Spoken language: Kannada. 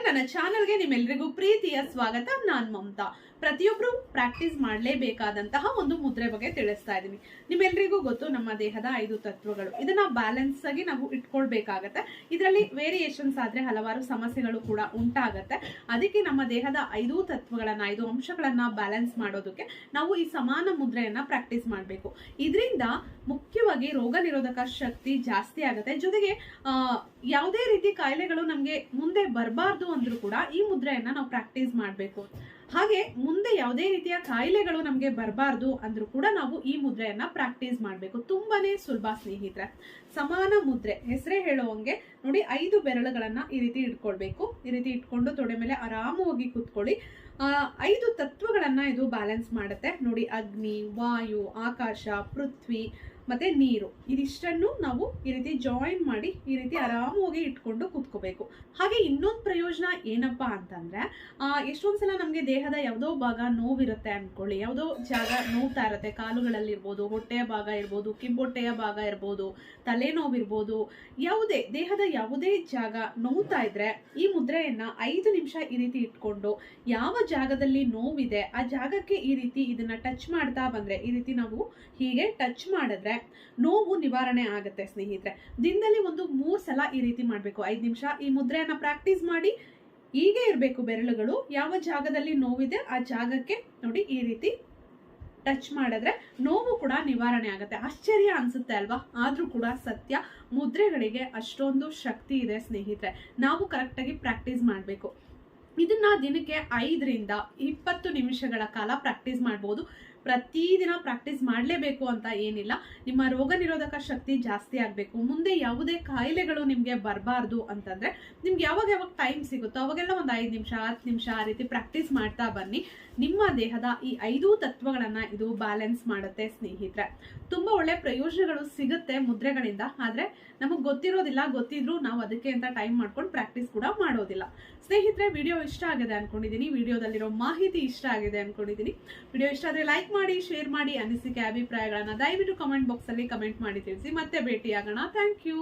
ನನ್ನ ಚಾನಲ್ಗೆ ನಿಮ್ಮೆಲ್ಲರಿಗೂ ಪ್ರೀತಿಯ ಸ್ವಾಗತ. ನಾನ್ ಮಮತಾ. ಪ್ರತಿಯೊಬ್ರು ಪ್ರಾಕ್ಟೀಸ್ ಮಾಡಲೇಬೇಕಾದಂತಹ ಒಂದು ಮುದ್ರೆ ಬಗ್ಗೆ ತಿಳಿಸ್ತಾ ಇದ್ದೀನಿ. ನಿಮ್ಮೆಲ್ಲರಿಗೂ ಗೊತ್ತು, ನಮ್ಮ ದೇಹದ ಐದು ತತ್ವಗಳು. ಇದನ್ನ ಬ್ಯಾಲೆನ್ಸ್ ಆಗಿ ನಾವು ಇಟ್ಕೊಳ್ಬೇಕಾಗತ್ತೆ. ಇದರಲ್ಲಿ ವೇರಿಯೇಷನ್ಸ್ ಆದ್ರೆ ಹಲವಾರು ಸಮಸ್ಯೆಗಳು ಕೂಡ ಉಂಟಾಗತ್ತೆ. ಅದಕ್ಕೆ ನಮ್ಮ ದೇಹದ ಐದು ತತ್ವಗಳನ್ನ, ಐದು ಅಂಶಗಳನ್ನ ಬ್ಯಾಲೆನ್ಸ್ ಮಾಡೋದಕ್ಕೆ ನಾವು ಈ ಸಮಾನ ಮುದ್ರೆಯನ್ನ ಪ್ರಾಕ್ಟೀಸ್ ಮಾಡಬೇಕು. ಇದರಿಂದ ಮುಖ್ಯವಾಗಿ ರೋಗ ನಿರೋಧಕ ಶಕ್ತಿ ಜಾಸ್ತಿ ಆಗುತ್ತೆ. ಜೊತೆಗೆ ಯಾವುದೇ ರೀತಿ ಕಾಯಿಲೆಗಳು ನಮಗೆ ಮುಂದೆ ಬರಬಾರ್ದು ಅಂದ್ರೂ ಕೂಡ ಈ ಮುದ್ರೆಯನ್ನ ನಾವು ಪ್ರಾಕ್ಟೀಸ್ ಮಾಡಬೇಕು. ಹಾಗೆ ಮುಂದೆ ಯಾವುದೇ ರೀತಿಯ ಕಾಯಿಲೆಗಳು ನಮಗೆ ಬರಬಾರ್ದು ಅಂದ್ರೂ ಕೂಡ ನಾವು ಈ ಮುದ್ರೆಯನ್ನ ಪ್ರಾಕ್ಟೀಸ್ ಮಾಡಬೇಕು. ತುಂಬಾನೇ ಸುಲಭ ಸ್ನೇಹಿತರೆ. ಸಮಾನ ಮುದ್ರೆ, ಹೆಸರೇ ಹೇಳುವಂಗೆ ನೋಡಿ ಐದು ಬೆರಳುಗಳನ್ನ ಈ ರೀತಿ ಇಟ್ಕೊಳ್ಬೇಕು. ಈ ರೀತಿ ಇಟ್ಕೊಂಡು ತೊಡೆ ಮೇಲೆ ಆರಾಮವಾಗಿ ಕೂತ್ಕೊಳ್ಳಿ. ಐದು ತತ್ವಗಳನ್ನ ಇದು ಬ್ಯಾಲೆನ್ಸ್ ಮಾಡುತ್ತೆ. ನೋಡಿ ಅಗ್ನಿ, ವಾಯು, ಆಕಾಶ, ಪೃಥ್ವಿ ಮತ್ತೆ ನೀರು. ಇದಿಷ್ಟನ್ನು ನಾವು ಈ ರೀತಿ ಜಾಯಿನ್ ಮಾಡಿ ಈ ರೀತಿ ಆರಾಮಾಗಿ ಇಟ್ಕೊಂಡು ಕೂತ್ಕೋಬೇಕು. ಹಾಗೆ ಇನ್ನೊಂದು ಪ್ರಯೋಜನ ಏನಪ್ಪ ಅಂತಂದ್ರೆ ಎಷ್ಟೊಂದ್ ಸಲ ನಮಗೆ ದೇಹದ ಯಾವುದೋ ಭಾಗ ನೋವಿರುತ್ತೆ ಅನ್ಕೊಳ್ಳಿ. ಯಾವುದೋ ಜಾಗ ನೋವ್ತಾ ಇರುತ್ತೆ. ಕಾಲುಗಳಲ್ಲಿ ಇರ್ಬೋದು ಹೊಟ್ಟೆಯ ಭಾಗ ಇರ್ಬೋದು, ಕಿಬ್ಬೊಟ್ಟೆಯ ಭಾಗ ಇರ್ಬೋದು, ತಲೆನೋವಿರ್ಬೋದು. ಯಾವುದೇ, ದೇಹದ ಯಾವುದೇ ಜಾಗ ನೋವ್ತಾ ಇದ್ರೆ ಈ ಮುದ್ರೆಯನ್ನ ಐದು ನಿಮಿಷ ಈ ರೀತಿ ಇಟ್ಕೊಂಡು ಯಾವ ಜಾಗದಲ್ಲಿ ನೋವಿದೆ, ಆ ಜಾಗಕ್ಕೆ ಈ ರೀತಿ ಇದನ್ನ ಟಚ್ ಮಾಡ್ತಾ ಬಂದ್ರೆ, ಈ ರೀತಿ ನಾವು ಹೀಗೆ ಟಚ್ ಮಾಡಿದ್ರೆ ನೋವು ನಿವಾರಣೆ ಆಗುತ್ತೆ ಸ್ನೇಹಿತರೆ. ದಿನದಲ್ಲಿ ಒಂದು ಮೂರು ಸಲ ಈ ರೀತಿ ಮಾಡಬೇಕು. ಐದು ನಿಮಿಷ ಈ ಮುದ್ರೆಯನ್ನು ಪ್ರಾಕ್ಟೀಸ್ ಮಾಡಿ ಹೀಗೆ ಇರಬೇಕು ಬೆರಳುಗಳು. ಯಾವ ಜಾಗದಲ್ಲಿ ನೋವಿದೆ ಆ ಜಾಗಕ್ಕೆ ನೋಡಿ ಈ ರೀತಿ ಟಚ್ ಮಾಡಿದ್ರೆ ನೋವು ಕೂಡ ನಿವಾರಣೆ ಆಗುತ್ತೆ. ಆಶ್ಚರ್ಯ ಅನ್ಸುತ್ತೆ ಅಲ್ವಾ? ಆದರೂ ಕೂಡ ಸತ್ಯ. ಮುದ್ರೆಗಳಿಗೆ ಅಷ್ಟೊಂದು ಶಕ್ತಿ ಇದೆ ಸ್ನೇಹಿತರೆ. ನಾವು ಕರೆಕ್ಟಾಗಿ ಪ್ರಾಕ್ಟೀಸ್ ಮಾಡಬೇಕು. ಇದನ್ನ ದಿನಕ್ಕೆ ಐದರಿಂದ ಇಪ್ಪತ್ತು ನಿಮಿಷಗಳ ಕಾಲ ಪ್ರಾಕ್ಟೀಸ್ ಮಾಡ್ಬೋದು. ಪ್ರತಿದಿನ ಪ್ರಾಕ್ಟೀಸ್ ಮಾಡಲೇಬೇಕು ಅಂತ ಏನಿಲ್ಲ. ನಿಮ್ಮ ರೋಗ ನಿರೋಧಕ ಶಕ್ತಿ ಜಾಸ್ತಿ ಆಗಬೇಕು. ಮುಂದೆ ಯಾವುದೇ ಕಾಯಿಲೆಗಳು ನಿಮಗೆ ಬರಬಾರ್ದು ಅಂತಂದರೆ ನಿಮ್ಗೆ ಯಾವಾಗ ಯಾವಾಗ ಟೈಮ್ ಸಿಗುತ್ತೋ ಅವಾಗೆಲ್ಲ ಒಂದು ಐದು ನಿಮಿಷ, ಹತ್ತು ನಿಮಿಷ ಆ ರೀತಿ ಪ್ರಾಕ್ಟೀಸ್ ಮಾಡ್ತಾ ಬನ್ನಿ. ನಿಮ್ಮ ದೇಹದ ಈ ಐದು ತತ್ವಗಳನ್ನು ಇದು ಬ್ಯಾಲೆನ್ಸ್ ಮಾಡುತ್ತೆ ಸ್ನೇಹಿತರೆ. ತುಂಬ ಒಳ್ಳೆ ಪ್ರಯೋಜನಗಳು ಸಿಗುತ್ತೆ ಮುದ್ರೆಗಳಿಂದ, ಆದರೆ ನಮಗೆ ಗೊತ್ತಿರೋದಿಲ್ಲ, ಗೊತ್ತಿದ್ರು ನಾವು ಅದಕ್ಕೆ ಅಂತ ಟೈಮ್ ಮಾಡ್ಕೊಂಡು ಪ್ರಾಕ್ಟೀಸ್ ಕೂಡ ಮಾಡೋದಿಲ್ಲ. ಸ್ನೇಹಿತರೆ ವಿಡಿಯೋ ಇಷ್ಟ ಆಗಿದೆ ಅನ್ಕೊಂಡಿದ್ದೀನಿ ವಿಡಿಯೋದಲ್ಲಿರೋ ಮಾಹಿತಿ ಇಷ್ಟ ಆಗಿದೆ ಅನ್ಕೊಂಡಿದ್ದೀನಿ ವಿಡಿಯೋ ಇಷ್ಟ ಆದರೆ ಲೈಕ್ ಮಾಡಿ ಶೇರ್ ಮಾಡಿ ಅನಿಸಿಕೆ ಅಭಿಪ್ರಾಯಗಳನ್ನು ದಯವಿಟ್ಟು ಕಮೆಂಟ್ ಬಾಕ್ಸ್ ಅಲ್ಲಿ ಕಮೆಂಟ್ ಮಾಡಿ ತಿಳಿಸಿ. ಮತ್ತೆ ಭೇಟಿಯಾಗೋಣ. Thank you